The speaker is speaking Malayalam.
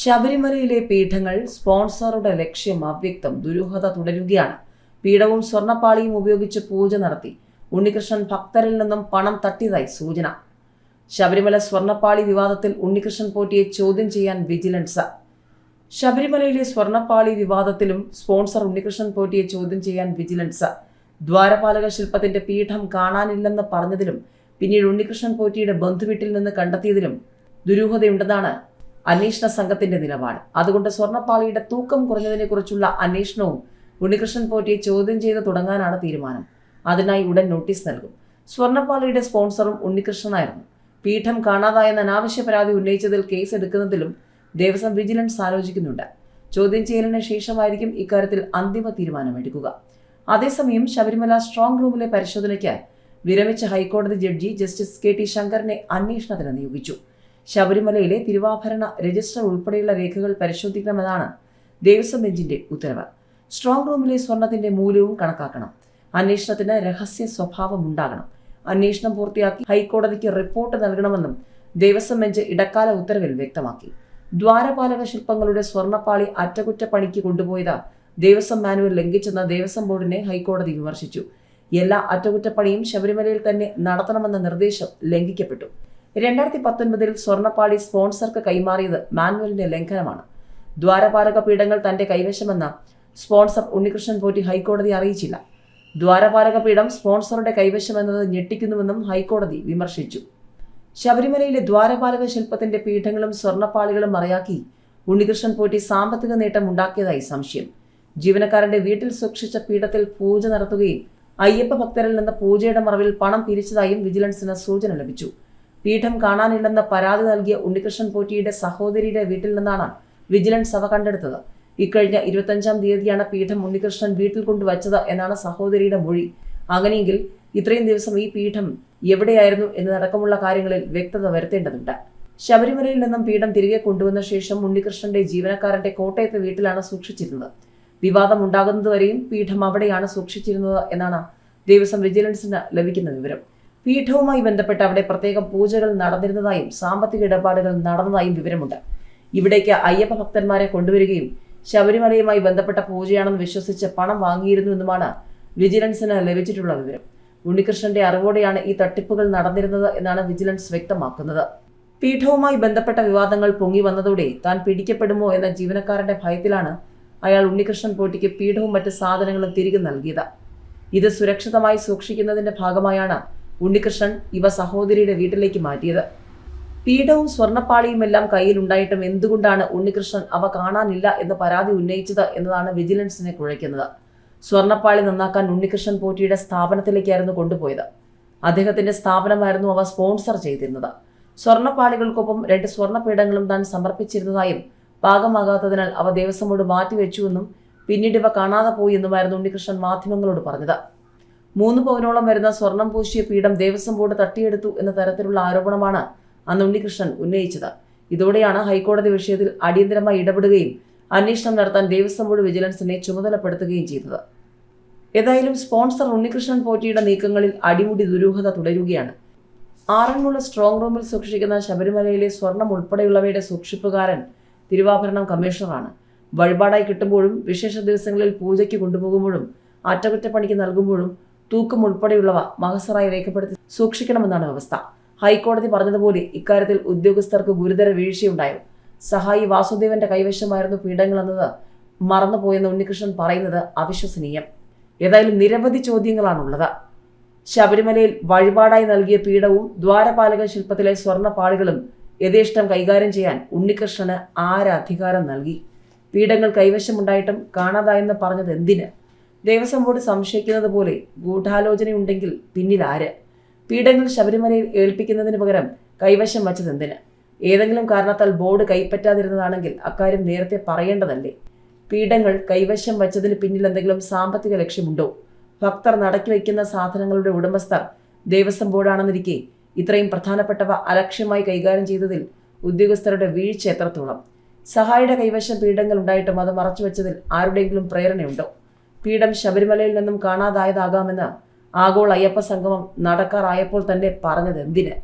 ശബരിമലയിലെ പീഠങ്ങൾ സ്പോൺസറുടെ ലക്ഷ്യം അവ്യക്തം ദുരൂഹത തുടരുകയാണ്. പീഠവും സ്വർണപ്പാളിയും ഉപയോഗിച്ച് പൂജ നടത്തി ഉണ്ണികൃഷ്ണൻ ഭക്തരിൽ നിന്നും പണം തട്ടിയതായി സൂചന. ശബരിമല സ്വർണപ്പാളി വിവാദത്തിൽ ഉണ്ണികൃഷ്ണൻ പോറ്റിയെ ചോദ്യം ചെയ്യാൻ വിജിലൻസ്. ശബരിമലയിലെ സ്വർണപ്പാളി വിവാദത്തിലും സ്പോൺസർ ഉണ്ണികൃഷ്ണൻ പോറ്റിയെ ചോദ്യം ചെയ്യാൻ വിജിലൻസ്. ദ്വാരപാലക ശില്പത്തിന്റെ പീഠം കാണാനില്ലെന്ന് പറഞ്ഞതിലും പിന്നീട് ഉണ്ണികൃഷ്ണൻ പോറ്റിയുടെ ബന്ധുവീട്ടിൽ നിന്ന് കണ്ടെത്തിയതിലും ദുരൂഹതയുണ്ടെന്നാണ് അന്വേഷണ സംഘത്തിന്റെ നിലപാട്. അതുകൊണ്ട് സ്വർണപ്പാളിയുടെ തൂക്കം കുറഞ്ഞതിനെക്കുറിച്ചുള്ള അന്വേഷണവും ഉണ്ണികൃഷ്ണൻ പോറ്റിയെ ചോദ്യം ചെയ്ത് തുടങ്ങാനാണ് തീരുമാനം. അതിനായി ഉടൻ നോട്ടീസ് നൽകും. സ്വർണപ്പാളിയുടെ സ്പോൺസറും ഉണ്ണികൃഷ്ണനായിരുന്നു. പീഠം കാണാതായെന്ന അനാവശ്യ പരാതി ഉന്നയിച്ചതിൽ കേസ് എടുക്കുന്നതിലും ദേവസ്വം വിജിലൻസ് ആലോചിക്കുന്നുണ്ട്. ചോദ്യം ചെയ്യലിന് ശേഷമായിരിക്കും ഇക്കാര്യത്തിൽ അന്തിമ തീരുമാനമെടുക്കുക. അതേസമയം ശബരിമല സ്ട്രോങ് റൂമിലെ പരിശോധനയ്ക്ക് വിരമിച്ച ഹൈക്കോടതി ജഡ്ജി ജസ്റ്റിസ് കെ ടി ശങ്കറിനെ അന്വേഷണത്തിന് നിയോഗിച്ചു. ശബരിമലയിലെ തിരുവാഭരണ രജിസ്റ്റർ ഉൾപ്പെടെയുള്ള രേഖകൾ പരിശോധിക്കണമെന്നാണ് ദേവസ്വം ബെഞ്ചിന്റെ ഉത്തരവ്. സ്ട്രോങ് റൂമിലെ സ്വർണത്തിന്റെ മൂല്യവും കണക്കാക്കണം. അന്വേഷണത്തിന് രഹസ്യ സ്വഭാവം ഉണ്ടാകണം അന്വേഷണം പൂർത്തിയാക്കി ഹൈക്കോടതിക്ക് റിപ്പോർട്ട് നൽകണമെന്നും ദേവസ്വം ബെഞ്ച് ഇടക്കാല ഉത്തരവിൽ വ്യക്തമാക്കി. ദ്വാരപാലക ശില്പങ്ങളുടെ സ്വർണപ്പാളി അറ്റകുറ്റപ്പണിക്ക് കൊണ്ടുപോയത് ദേവസ്വം മാനുവൽ ലംഘിച്ചെന്ന ദേവസ്വം ബോർഡിനെ ഹൈക്കോടതി വിമർശിച്ചു. എല്ലാ അറ്റകുറ്റപ്പണിയും ശബരിമലയിൽ തന്നെ നടത്തണമെന്ന നിർദ്ദേശം ലംഘിക്കപ്പെട്ടു. രണ്ടായിരത്തി പത്തൊൻപതിൽ സ്വർണപ്പാളി സ്പോൺസർക്ക് കൈമാറിയത് മാനുവലിന്റെ ലംഘനമാണ്. ദ്വാരപാലക പീഠങ്ങൾ തന്റെ കൈവശമെന്ന സ്പോൺസർ ഉണ്ണികൃഷ്ണൻ പോറ്റി ഹൈക്കോടതി അറിയിച്ചില്ല. ദ്വാരപാലക പീഠം സ്പോൺസറുടെ കൈവശമെന്നത് ഞെട്ടിക്കുന്നുവെന്നും ഹൈക്കോടതി വിമർശിച്ചു. ശബരിമലയിലെ ദ്വാരപാലക ശില്പത്തിന്റെ പീഠങ്ങളും സ്വർണപ്പാളികളും മറയാക്കി ഉണ്ണികൃഷ്ണൻ പോറ്റി സാമ്പത്തിക നേട്ടം ഉണ്ടാക്കിയതായി സംശയം. ജീവനക്കാരന്റെ വീട്ടിൽ സൂക്ഷിച്ച പീഠത്തിൽ പൂജ നടത്തുകയും അയ്യപ്പ ഭക്തരിൽ നിന്ന് പൂജയുടെ മറവിൽ പണം പിരിച്ചതായും വിജിലൻസിന് സൂചന ലഭിച്ചു. പീഠം കാണാനില്ലെന്ന് പരാതി നൽകിയ ഉണ്ണികൃഷ്ണൻ പോറ്റിയുടെ സഹോദരിയുടെ വീട്ടിൽ നിന്നാണ് വിജിലൻസ് അവ കണ്ടെടുത്തത്. ഇക്കഴിഞ്ഞ ഇരുപത്തഞ്ചാം തീയതിയാണ് പീഠം ഉണ്ണികൃഷ്ണൻ വീട്ടിൽ കൊണ്ടുവച്ചത് എന്നാണ് സഹോദരിയുടെ മൊഴി. അങ്ങനെയെങ്കിൽ ഇത്രയും ദിവസം ഈ പീഠം എവിടെയായിരുന്നു എന്നതടക്കമുള്ള കാര്യങ്ങളിൽ വ്യക്തത വരുത്തേണ്ടതുണ്ട്. ശബരിമലയിൽ നിന്നും പീഠം തിരികെ കൊണ്ടുവന്ന ശേഷം ഉണ്ണികൃഷ്ണന്റെ ജീവനക്കാരന്റെ കോട്ടയത്തെ വീട്ടിലാണ് സൂക്ഷിച്ചിരുന്നത്. വിവാദം ഉണ്ടാകുന്നതുവരെയും പീഠം അവിടെയാണ് സൂക്ഷിച്ചിരുന്നത് എന്നാണ് ദേവസ്വം വിജിലൻസിന് ലഭിക്കുന്ന വിവരം. പീഠവുമായി ബന്ധപ്പെട്ട് അവിടെ പ്രത്യേകം പൂജകൾ നടന്നിരുന്നതായും സാമ്പത്തിക ഇടപാടുകൾ നടന്നതായും വിവരമുണ്ട്. ഇവിടേക്ക് അയ്യപ്പ ഭക്തന്മാരെ കൊണ്ടുവരികയും ശബരിമലയുമായി ബന്ധപ്പെട്ട പൂജയാണെന്ന് വിശ്വസിച്ച് പണം വാങ്ങിയിരുന്നുവെന്നുമാണ് വിജിലൻസിന് ലഭിച്ചിട്ടുള്ള വിവരം. ഉണ്ണികൃഷ്ണന്റെ അറിവോടെയാണ് ഈ തട്ടിപ്പുകൾ നടന്നിരുന്നത് എന്നാണ് വിജിലൻസ് വ്യക്തമാക്കുന്നത്. പീഠവുമായി ബന്ധപ്പെട്ട വിവാദങ്ങൾ പൊങ്ങി വന്നതോടെ താൻ പിടിക്കപ്പെടുമോ എന്ന ജീവനക്കാരന്റെ ഭയത്തിലാണ് അയാൾ ഉണ്ണികൃഷ്ണൻ പോട്ടിക്ക് പീഠവും മറ്റ് സാധനങ്ങളും തിരികെ നൽകിയത്. ഇത് സുരക്ഷിതമായി സൂക്ഷിക്കുന്നതിന്റെ ഭാഗമായാണ് ഉണ്ണികൃഷ്ണൻ ഇവ സഹോദരിയുടെ വീട്ടിലേക്ക് മാറ്റിയത്. പീഠവും സ്വർണപ്പാളിയും എല്ലാം കയ്യിലുണ്ടായിട്ടും എന്തുകൊണ്ടാണ് ഉണ്ണികൃഷ്ണൻ അവ കാണാനില്ല എന്ന് പരാതി ഉന്നയിച്ചത് എന്നതാണ് വിജിലൻസിനെ കുഴയ്ക്കുന്നത്. സ്വർണപ്പാളി നന്നാക്കാൻ ഉണ്ണികൃഷ്ണൻ പോറ്റിയുടെ സ്ഥാപനത്തിലേക്കായിരുന്നു കൊണ്ടുപോയത്. അദ്ദേഹത്തിന്റെ സ്ഥാപനമായിരുന്നു അവ സ്പോൺസർ ചെയ്തിരുന്നത്. സ്വർണപ്പാളികൾക്കൊപ്പം രണ്ട് സ്വർണപീഠങ്ങളും താൻ സമർപ്പിച്ചിരുന്നതായും പാകമാകാത്തതിനാൽ അവ ദേവസ്വം ബോർഡ് മാറ്റിവെച്ചുവെന്നും പിന്നീട് ഇവ കാണാതെ പോയി എന്നുമായിരുന്നു ഉണ്ണികൃഷ്ണൻ മാധ്യമങ്ങളോട് പറഞ്ഞത്. മൂന്ന് പവനോളം വരുന്ന സ്വർണം പൂശിയ പീഠം ദേവസ്വം ബോർഡ് തട്ടിയെടുത്തു എന്ന തരത്തിലുള്ള ആരോപണമാണ് അന്ന് ഉണ്ണികൃഷ്ണൻ ഉന്നയിച്ചത്. ഇതോടെയാണ് ഹൈക്കോടതി വിഷയത്തിൽ അടിയന്തരമായി ഇടപെടുകയും അന്വേഷണം നടത്താൻ ദേവസ്വം ബോർഡ് വിജിലൻസിനെ ചുമതലപ്പെടുത്തുകയും ചെയ്തത്. ഏതായാലും സ്പോൺസർ ഉണ്ണികൃഷ്ണൻ പോറ്റിയുടെ നീക്കങ്ങളിൽ അടിമുടി ദുരൂഹത തുടരുകയാണ്. ആറന്മുള സ്ട്രോങ് റൂമിൽ സൂക്ഷിക്കുന്ന ശബരിമലയിലെ സ്വർണം ഉൾപ്പെടെയുള്ളവയുടെ സൂക്ഷിപ്പുകാരൻ തിരുവാഭരണം കമ്മീഷണറാണ്. വഴിപാടായി കിട്ടുമ്പോഴും വിശേഷ ദിവസങ്ങളിൽ പൂജയ്ക്ക് കൊണ്ടുപോകുമ്പോഴും അറ്റകുറ്റപ്പണിക്ക് നൽകുമ്പോഴും തൂക്കം ഉൾപ്പെടെയുള്ളവ മഹസറായി രേഖപ്പെടുത്തി സൂക്ഷിക്കണമെന്നാണ് വ്യവസ്ഥ. ഹൈക്കോടതി പറഞ്ഞതുപോലെ ഇക്കാര്യത്തിൽ ഉദ്യോഗസ്ഥർക്ക് ഗുരുതര വീഴ്ചയുണ്ടായോ? സഹായി വാസുദേവന്റെ കൈവശമായിരുന്നു പീഠങ്ങളെന്നത് മറന്നുപോയെന്ന് ഉണ്ണികൃഷ്ണൻ പറയുന്നത് അവിശ്വസനീയം. ഏതായാലും നിരവധി ചോദ്യങ്ങളാണുള്ളത്. ശബരിമലയിൽ വഴിപാടായി നൽകിയ പീഠവും ദ്വാരപാലക ശില്പത്തിലെ സ്വർണപ്പാളികളും യഥേഷ്ടം കൈകാര്യം ചെയ്യാൻ ഉണ്ണികൃഷ്ണന് ആര് അധികാരം നൽകി? പീഠങ്ങൾ കൈവശമുണ്ടായിട്ടും കാണാതായെന്ന് പറഞ്ഞത് എന്തിന് ദേവസ്വം ബോർഡ് സംശയിക്കുന്നത് പോലെ ഗൂഢാലോചനയുണ്ടെങ്കിൽ പിന്നിൽ ആര്? പീഠങ്ങൾ ശബരിമലയിൽ ഏൽപ്പിക്കുന്നതിന് പകരം കൈവശം വച്ചത് എന്തിന്? ഏതെങ്കിലും കാരണത്താൽ ബോർഡ് കൈപ്പറ്റാതിരുന്നതാണെങ്കിൽ അക്കാര്യം നേരത്തെ പറയേണ്ടതല്ലേ? പീഠങ്ങൾ കൈവശം വച്ചതിന് പിന്നിൽ എന്തെങ്കിലും സാമ്പത്തിക ലക്ഷ്യമുണ്ടോ? ഭക്തർ നടക്കി വയ്ക്കുന്ന സാധനങ്ങളുടെ ഉടമസ്ഥർ ദേവസ്വം ബോർഡാണെന്നിരിക്കെ ഇത്രയും പ്രധാനപ്പെട്ടവ അലക്ഷ്യമായി കൈകാര്യം ചെയ്തതിൽ ഉദ്യോഗസ്ഥരുടെ വീഴ്ച എത്രത്തോളം? സഹായിയുടെ കൈവശം പീഠങ്ങൾ ഉണ്ടായിട്ടും അത് മറച്ചുവെച്ചതിൽ ആരുടെയെങ്കിലും പ്രേരണയുണ്ടോ? പീഠം ശബരിമലയിൽ നിന്നും കാണാതായതാകാമെന്ന് ആഗോള അയ്യപ്പ സംഗമം നടക്കാറായപ്പോൾ തന്നെ പറഞ്ഞത് എന്തിന്?